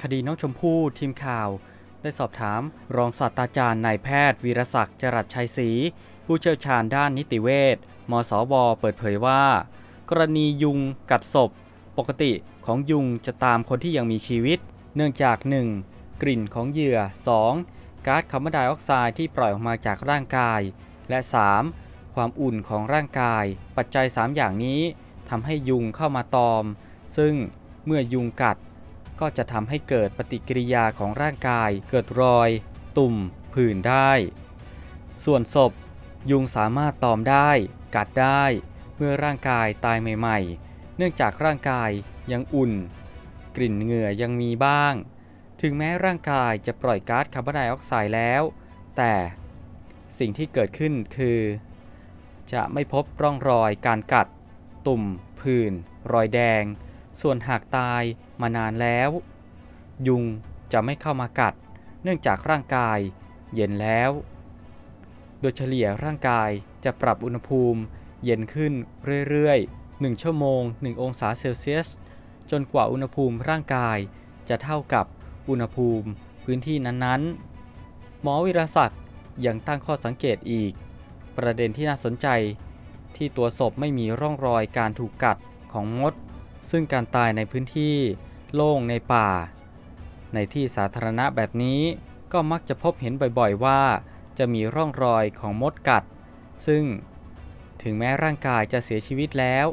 คดีน้องชมพู่ทีมข่าว ได้สอบถามรองศาสตราจารย์นายแพทย์ วีรศักดิ์จรัสชัยศรีผู้เชี่ยวชาญด้านนิติเวชมสวเปิดเผยว่า กรณียุงกัดศพ ปกติของยุงจะตามคนที่ยังมีชีวิต เนื่องจาก 1. กลิ่นของเหยื่อ 2. ก๊าซคาร์บอนไดออกไซด์ที่ปล่อยออกมาจากร่างกาย และ 3. ความอุ่นของร่างกาย ปัจจัย 3 อย่างนี้ทำให้ยุงเข้ามาตอม ซึ่งเมื่อยุงกัด ก็จะทำให้เกิดปฏิกิริยาของร่างกาย เกิดรอย ตุ่ม ผื่นได้ ส่วนศพ ยุงสามารถตอมได้ กัดได้ เมื่อร่างกายตายใหม่ๆ เนื่องจากร่างกายยังอุ่น กลิ่นเหงื่อยังมีบ้าง ถึงแม้ร่างกายจะปล่อยก๊าซคาร์บอนไดออกไซด์แล้ว แต่สิ่งที่เกิดขึ้นคือ จะไม่พบร่องรอยการกัด ตุ่ม ผื่น รอยแดง ส่วนหากตายมานานแล้ว ยุงจะไม่เข้ามากัด เนื่องจากร่างกายเย็นแล้ว โดยเฉลี่ยร่างกายจะปรับอุณหภูมิเย็นขึ้นเรื่อยๆ 1 ชั่วโมง 1 องศาเซลเซียส จนกว่าอุณหภูมิร่างกายจะเท่ากับอุณหภูมิพื้นที่นั้นๆ หมอวิรศักดิ์ยังตั้งข้อสังเกตอีก ประเด็นที่น่าสนใจที่ตัวศพไม่มีร่องรอยการถูกกัดของมด ซึ่งการตายในพื้นที่โล่งในป่า ในที่สาธารณะแบบนี้ก็มักจะพบเห็นบ่อยๆว่า จะมีร่องรอยของมดกัด ซึ่งถึงแม้ร่างกายจะเสียชีวิตแล้ว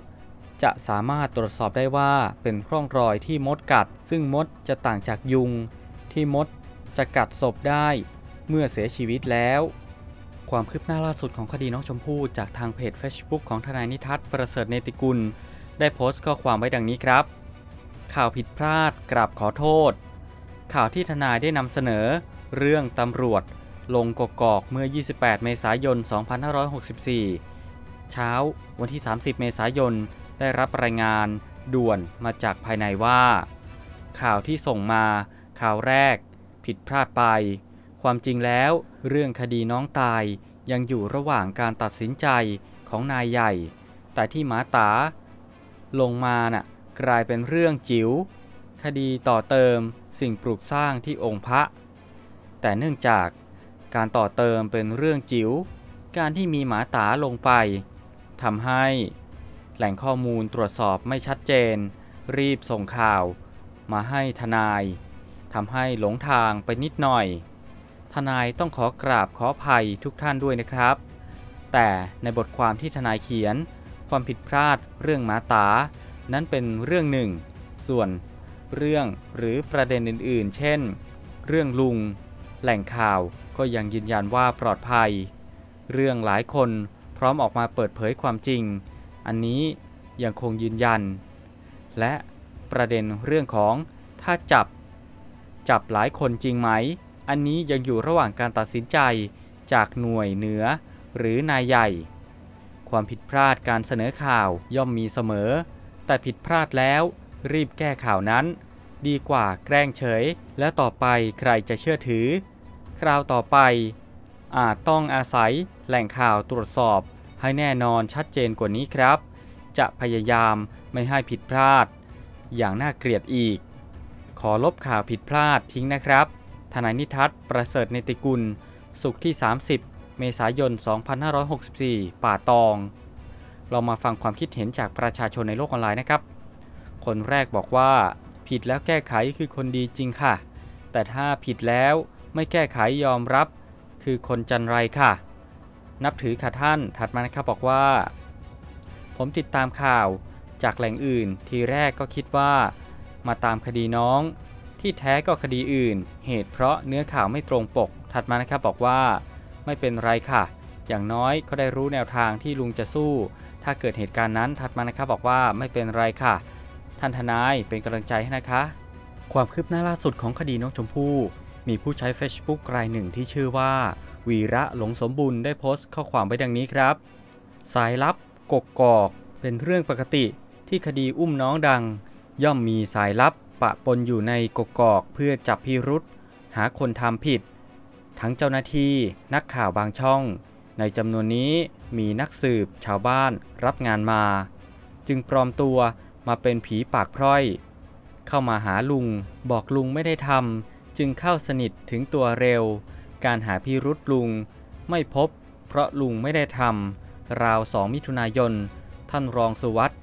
จะสามารถตรวจสอบได้ว่าเป็นร่องรอยที่มดกัด ซึ่งมดจะต่างจากยุง ที่มดจะกัดศพได้ เมื่อเสียชีวิตแล้ว ความคืบหน้าล่าสุดของคดีน้องชมพู่จากทางเพจ Facebook ของทนายนิทัศน์ประเสริฐเนติกุล ได้โพสต์ข้อความไว้ดังนี้ครับ ข่าวผิดพลาดกราบขอโทษ ข่าวที่ทนายได้นำเสนอ เรื่องตำรวจ ลงกกอกเมื่อ 28 เมษายน 2564 เช้าวันที่ 30 เมษายน ได้รับรายงานด่วนมาจากภายในว่า ข่าวที่ส่งมาข่าวแรก ผิดพลาดไป ความจริงแล้ว เรื่องคดีน้องตายยังอยู่ระหว่างการตัดสินใจของนายใหญ่ แต่ที่หมาตา ลงมาน่ะกลายเป็นเรื่องจิ๋วคดีต่อเติมสิ่งปลูกสร้างที่องค์พระ แต่เนื่องจากการต่อเติมเป็นเรื่องจิ๋วการที่มีหมาตาลงไปทำให้แหล่งข้อมูลตรวจสอบไม่ชัดเจน รีบส่งข่าว มาให้ทนายทำให้หลงทางไปนิดหน่อย ทนายต้องขอกราบขออภัยทุกท่านด้วยนะครับ แต่ในบทความที่ทนายเขียน ความผิดพลาด เรื่องหมาตา นั้นเป็นเรื่องหนึ่ง ส่วนเรื่องหรือประเด็นอื่นๆ เช่น เรื่องลุง แหล่งข่าวก็ยังยืนยันว่าปลอดภัย เรื่องหลายคนพร้อมออกมาเปิดเผยความจริง อันนี้ยังคงยืนยัน และประเด็นเรื่องของถ้าจับ จับหลายคนจริงไหม อันนี้ยังอยู่ระหว่างการตัดสินใจจากหน่วยเหนือหรือนายใหญ่ ความผิดพลาดการเสนอข่าวย่อมมีเสมอ แต่ผิดพลาดแล้วรีบแก้ข่าวนั้น ดีกว่าแกล้งเฉย และต่อไปใครจะเชื่อถือ คราวต่อไป อาจต้องอาศัยแหล่งข่าวตรวจสอบ ให้แน่นอนชัดเจนกว่านี้ครับ จะพยายามไม่ให้ผิดพลาด อย่างน่าเกลียดอีก ขอลบข่าวผิดพลาดทิ้งนะครับ ทนายนิทัศน์ประเสริฐเนติกุล สุขที่ 30 เมษายน 2564 ป่าตอง เรามาฟังความคิดเห็นจากประชาชนในโลกออนไลน์นะครับ คนแรกบอกว่า ผิดแล้วแก้ไขคือคนดีจริงค่ะ แต่ถ้าผิดแล้วไม่แก้ไขยอมรับ คือคนจันไรค่ะ นับถือค่ะท่านถัดมานะครับบอกว่า ผมติดตามข่าวจากแหล่งอื่น ทีแรกก็คิดว่า มาตามคดีน้อง ที่แท้ก็คดีอื่น เหตุเพราะเนื้อข่าวไม่ตรงปก ถัดมานะครับบอกว่า ไม่เป็นไรค่ะ อย่างน้อยก็ได้รู้แนวทางที่ลุงจะสู้ ถ้าเกิดเหตุการณ์นั้นถัดมานะครับบอกว่าไม่เป็นไรค่ะ ท่านทนายเป็นกำลังใจให้นะคะ ความคืบหน้าล่าสุดของคดีน้องชมพู่มีผู้ใช้ Facebook รายหนึ่งที่ชื่อว่า วีระหลงสมบูรณ์ได้โพสต์ข้อความไว้ดังนี้ครับ สายลับกกกอก เป็นเรื่องปกติที่คดีอุ้มน้องดัง ย่อมมีสายลับปะปนอยู่ในกกอกเพื่อจับพิรุษหาคนทำผิด ทั้งเจ้าหน้าที่นักข่าวบางช่อง ในจำนวนนี้มีนักสืบชาวบ้านรับงานมา จึงปลอมตัวมาเป็นผีปากพร่อย เข้ามาหาลุง บอกลุงไม่ได้ทำจึงเข้าสนิทถึงตัวเร็ว การหาพิรุษลุง ไม่พบ เพราะลุงไม่ได้ทำราวสองมิถุนายน ท่านรองสุวัสด์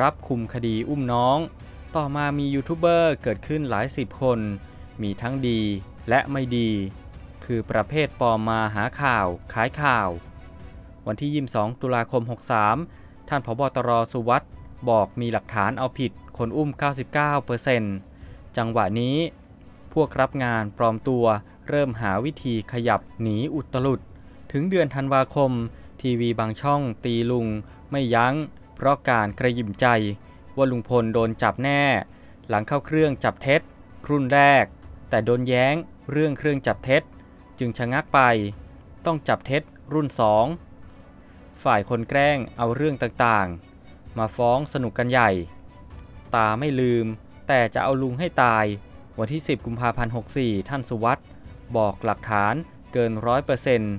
รับคุมคดีอุ้มน้อง ต่อมามียูทูบเบอร์เกิดขึ้นหลายสิบคน มีทั้งดีและไม่ดี คือประเภทปลอมมาหาข่าว ขายข่าว วันที่ 22 ตุลาคม 63 ท่านผบตรสุวัสด์บอกมีหลักฐานเอาผิดคนอุ้ม 99%จังหวะนี้ พวกรับงานปลอมตัวเริ่มหาวิธีขยับหนีอุตลุด ถึงเดือนธันวาคม ทีวีบางช่องตีลุง ไม่ยัง้ง เพราะการกระยิมใจ ว่าลุงพลโดนจับแน่ หลังเข้าเครื่องจับเท็จ รุ่นแรก แต่โดนแย้งเรื่องเครื่องจับเท็จ จึงชะงักไป ต้องจับเท็จรุ่นสองฝ่ายคนแกล้งเอาเรื่องต่างๆ มาฟ้องสนุกกันใหญ่ ตาไม่ลืม แต่จะเอาลุงให้ตาย วันที่ 10 กุมภาพันธ์ 64 ท่านสุวัสด์บอกหลักฐานเกินร้อยเปอร์เซ็นต์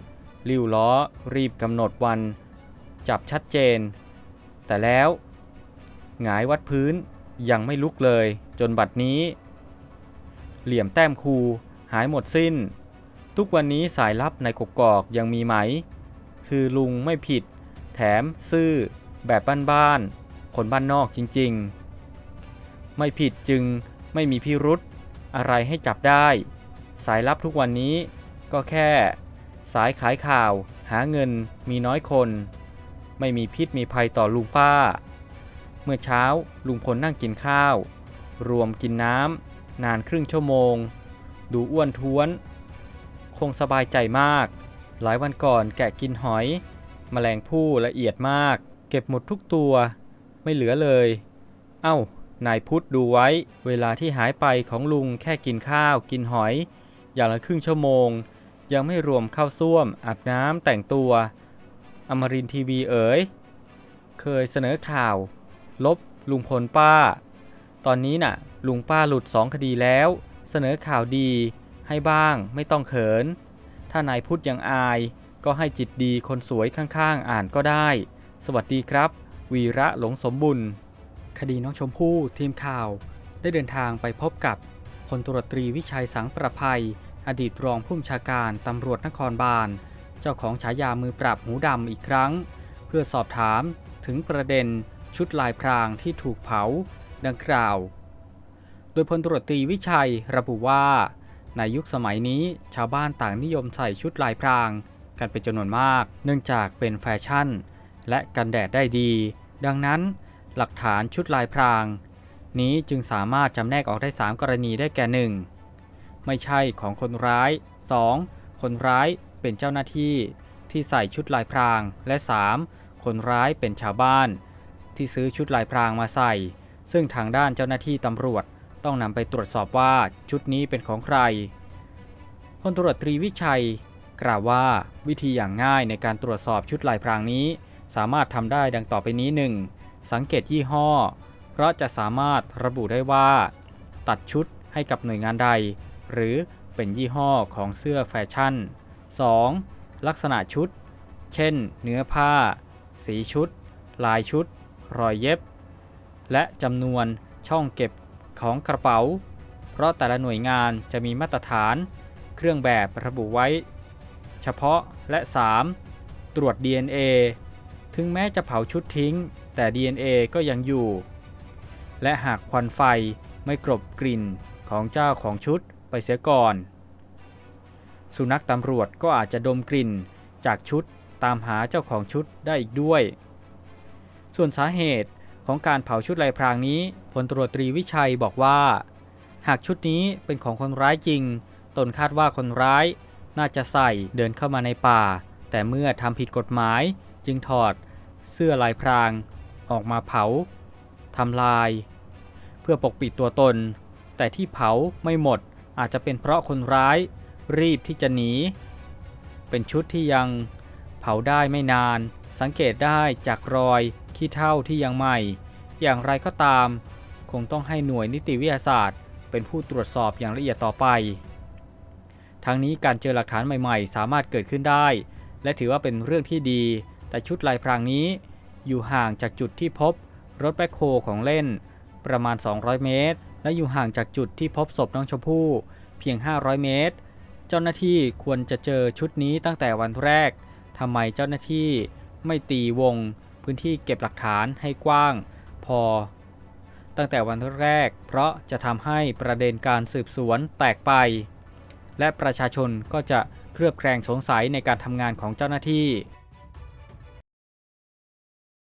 ริ้วล้อรีบกำหนดวัน จับชัดเจน แต่แล้วหงายวัดพื้นยังไม่ลุกเลยจนบัดนี้ เหลี่ยมแต้มคูหายหมดสิ้น ทุกวันนี้สายลับในกกอกยังมีไหม คือลุงไม่ผิด แถมซื่อแบบบ้านๆคนบ้านนอกจริงๆ ไม่ผิดจึงไม่มีพิรุษอะไรให้จับได้ สายลับทุกวันนี้ก็แค่ สายขายข่าวหาเงินมีน้อยคน ไม่มีพิษมีภัยต่อลุงป้า เมื่อเช้าลุงพลนั่งกินข้าว รวมกินน้ำนานครึ่งชั่วโมง ดูอ้วนท้วน คงสบายใจมาก หลายวันก่อนแกะกินหอยแมลงผู้ละเอียดมาก เก็บหมดทุกตัว ไม่เหลือเลย เอ้า นายพุทธดูไว้ เวลาที่หายไปของลุงแค่กินข้าวกินหอย อย่างละครึ่งชั่วโมง ยังไม่รวมเข้าส้วม อาบน้ำแต่งตัว อมรินทีวีเอ๋ย เคยเสนอข่าว ลบลุงพลป้า ตอนนี้น่ะ ลุงป้าหลุดสองคดีแล้ว เสนอข่าวดี ให้บ้างไม่ต้องเขิน ถ้านายพุทธยังอาย ก็ให้จิตดีคนสวยข้างๆ อ่านก็ได้ สวัสดีครับ วีระหลงสมบุญ คดีน้องชมพู่ทีมข่าว ได้เดินทางไปพบกับพลตุรตรีวิชัยสังประภัย อดีตรองผู้บัญชาการตำรวจนครบาล เจ้าของฉายามือปราบหูดำอีกครั้ง เพื่อสอบถามถึงประเด็นชุดลายพรางที่ถูกเผา ดังกล่าว โดยพลตรวจตรีวิชัยระบุว่า ในยุคสมัยนี้ชาวบ้านต่างนิยมใส่ชุดลายพราง กันเป็นจำนวนมาก เนื่องจากเป็นแฟชั่น และกันแดดได้ดี ดังนั้นหลักฐานชุดลายพราง นี้จึงสามารถจำแนกออกได้ 3 กรณีได้แก่ 1. ไม่ใช่ของคนร้าย 2. คนร้ายเป็นเจ้าหน้าที่ ที่ใส่ชุดลายพราง และ 3. คนร้ายเป็นชาวบ้าน ที่ซื้อชุดลายพรางมาใส่ ซึ่งทางด้านเจ้าหน้าที่ตำรวจ ต้องนำไปตรวจสอบว่าชุดนี้เป็นของใครพลตรวจตรีวิชัย กล่าวว่าวิธีอย่างง่ายในการตรวจสอบชุดลายพรางนี้ สามารถทำได้ดังต่อไปนี้ 1. สังเกตยี่ห้อ เพราะจะสามารถระบุได้ว่า ตัดชุดให้กับหน่วยงานใด หรือเป็นยี่ห้อของเสื้อแฟชั่น 2. ลักษณะชุด เช่น เนื้อผ้า สีชุด ลายชุด รอยเย็บ และจำนวนช่องเก็บ ของกระเป๋า เพราะแต่ละหน่วยงานจะมีมาตรฐาน เครื่องแบบระบุไว้ เฉพาะและ 3. ตรวจ DNA ถึงแม้จะเผาชุดทิ้ง แต่ DNA ก็ยังอยู่ และหากควันไฟไม่กลบกลิ่นของเจ้าของชุดไปเสียก่อน สุนัขตำรวจก็อาจจะดมกลิ่นจากชุดตามหาเจ้าของชุดได้อีกด้วย ส่วนสาเหตุ ของการเผาชุดลายพรางนี้พลตรวจตรีวิชัยบอกว่า หากชุดนี้เป็นของคนร้ายจริง ตนคาดว่าคนร้ายน่าจะใส่เดินเข้ามาในป่า แต่เมื่อทำผิดกฎหมายจึงถอด เสื้อลายพราง ออกมาเผาทำลาย เพื่อปกปิดตัวตน แต่ที่เผาไม่หมดอาจจะเป็นเพราะคนร้าย รีบที่จะหนี เป็นชุดที่ยังเผาได้ไม่นาน สังเกตได้จากรอย ขี้เท่าที่ยังใหม่ อย่างไรก็ตาม คงต้องให้หน่วยนิติวิทยาศาสตร์ เป็นผู้ตรวจสอบอย่างละเอียดต่อไป ทั้งนี้การเจอหลักฐานใหม่ๆ สามารถเกิดขึ้นได้ และถือว่าเป็นเรื่องที่ดี แต่ชุดลายพรางนี้ อยู่ห่างจากจุดที่พบ รถแบ็คโฮของเล่น ประมาณ 200 เมตร และอยู่ห่างจากจุดที่พบศพน้องชมพู่เพียง 500 เมตร เจ้าหน้าที่ควรจะเจอชุดนี้ตั้งแต่วันแรกทำไมเจ้าหน้าที่ไม่ตีวง พื้นที่เก็บหลักฐานให้กว้าง พอ ตั้งแต่วันแรก เพราะจะทำให้ประเด็นการสืบสวนแตกไป และประชาชนก็จะเครือบแคลงสงสัยในการทำงานของเจ้าหน้าที่